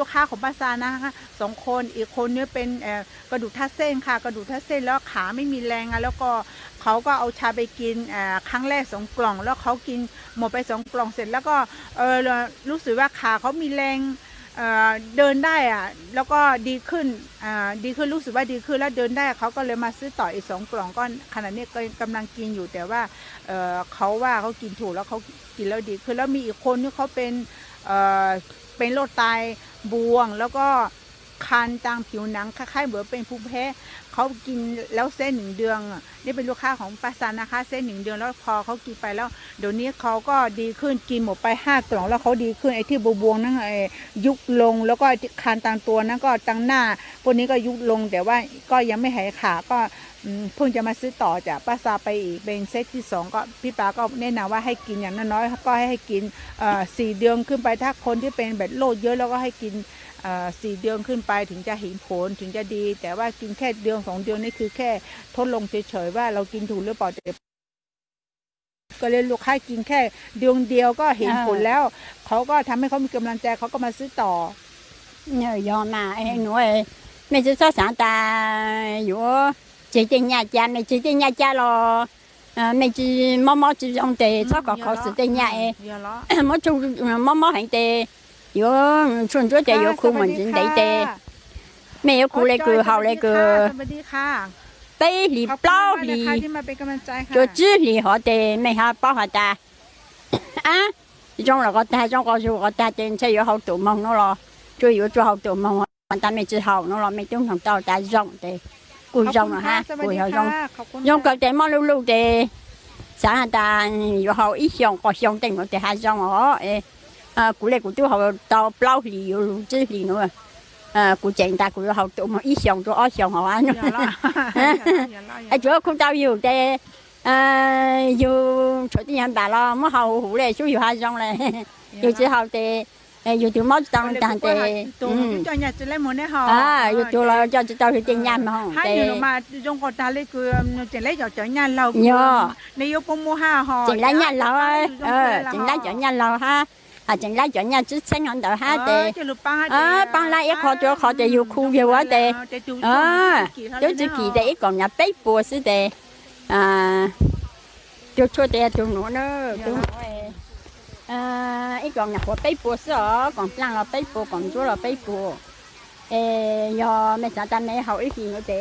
ลูกค้าของปาซานะคะสองคนอีกคนเนี่ยเป็นกระดูกทัดเส้นค่ะ กระดูกทัดเส้นแล้วขาไม่มีแรงอะแล้วก็เขาก็เอาชาไปกินครั้งแรกสองกล่อง แล้วเขากินหมดไปสองกล่องเสร็จแล้วก็เออรู้สึกว่าขาเขามีแรงเเดินได้อะแล้วก็ดีขึ้นดีขึ้นรู้สึกว่าดีขึ้นแล้วเดินได้เขาก็เลยมาซื้อต่ออีกสองกล่องก็ขณะนี้ก็กำลังกินอยู่แต่ว่าเเขาว่าเขากินถูกแล้วเขากินแล้วดีขึ้นแล้วมีอีกคนที่เขาเป็นเเป็นโรคไต บวงแล้วก็ คันตามผิวหนังคล้ายๆเหมือนเป็นภูมิแพ้เขากินแล้วเส้นหนึ่งเดือนนี่เป็นลูกค้าของป้าซันนะคะ เส้นหนึ่งเดือนแล้วพอเขากินไปแล้ว เดี๋ยวนี้เขาก็ดีขึ้นกินหมดไปห้ากล่องแล้วเขาดีขึ้นไอ้ที่บวงๆนั่นไอ้ยุบลงแล้วก็คันตามตัวนั่นก็ตั้งหน้าพวกนี้ก็ยุบลงแต่ว่าก็ยังไม่หายขาก็เพิ่งจะมาซื้อต่อจากป้าซาไปอีกเป็นเซตที่สองก็พี่ปาก็แนะนำว่าให้กินอย่างน้อยๆก็ให้กินสี่เดือนขึ้นไปถ้าคนที่เป็นแบบโรคเยอะแล้วก็ให้กิน สี่เดือนขึ้นไปถึงจะเห็นผลถึงจะดี แต่ว่ากินแค่เดือนสองเดือนนี่คือแค่ทดลองเฉยๆว่าเรากินถูกหรือเปล่าแต่ก็เลยลูกค้ากินแค่เดือนเดียวก็เห็นผลแล้ว เขาก็ทำให้เขามีกำลังใจเขาก็มาซื้อต่อ nhờ do mà em nói mẹ chỉ cho sáng ta อยู่ chỉ trên nhà cha mẹ chỉ trên nhà cha lo mẹ chỉ mò mò chỉ trong tề cho có khó sự trên nhà em เยอะแล้ว mò chung mò mò hành tề อยู่ chuẩn chỗ tề อยู่ khu mình chính đấy tề mẹ อยู่ khu này cứ hậu này cứ สวัสดีค่ะ bay lì ขอบคุณ bao มากนะ lì คะที่มาเป็นกำลังใจค่ะ cho chứ lì họ tề mẹ ha bao họ ta à trong là có ta trong có chú có ta trên chơi อยู่ hậu tụ mong nó lo chú อยู่ chú hậu tụ mong bạn ta mẹ chỉ hậu nó lo mẹ chúng thằng tao ta rong tề กูขอบรองคุณอะค่ะฮะสวัสกูดีรองค่ะขอบคุณยองค่ะก็แต่มอลูลูเดสาตาอยู่เขาอีช่องก็ช่องเต็มหมดแต่หาช่องอ๋อเออกูเลยกูตัวเขาตอเปล่าหลีอยู่จื้อหลีนู้นเ有村主在有苦门人来的，没有苦那个好那个，背里包里，就纸里好的，没下包好的，啊，种了个大种个树个大点，才有好多梦了咯，就有做好多梦，但没只好了咯，没种成到大种的，贵种了哈，贵好种，种个地忙碌碌的，啥但有好一箱个箱顶我地下种哦，诶、哎。à cụ này cụ tiêu học tàu bao thì chứ thì nữa. À cụ chạy ta cụ học tụ một ít xong tụ ở xong họ ăn à chỗ không tao nhiều thế, à dù chỗ tiếng nhân bà lo. Mới hầu hủ này chú dù hai xong này dù chỉ học tê dù chú mất tăng tăng tê cho nhà chú lấy muốn đấy họ à dù chú lo cho chú tao thì tiền nhà mà họ tê mà trong cột ta lấy cứ chỉ lấy cho chỗ nhà lâu nhờ. Nếu yêu cũng mua ha họ chỉ lấy nhà lâu ơi ờ chỉ lấy chỗ nhà lâu ha à chẳng lẽ chẳng nhà chứ sinh hòn đầu ha tê à. bằng lại ít khó cho khó tê yêu khu về quá tê à chỗ chỉ kỳ tê ít còn nhà bếp bùa sư tê à chỗ chỗ tê chỗ nó nữa à ít còn khó bếp bùa sư còn lăng là bếp bùa còn chỗ là bếp bùa ê giờ mấy sáng ta mấy hậu ít gì nữa tê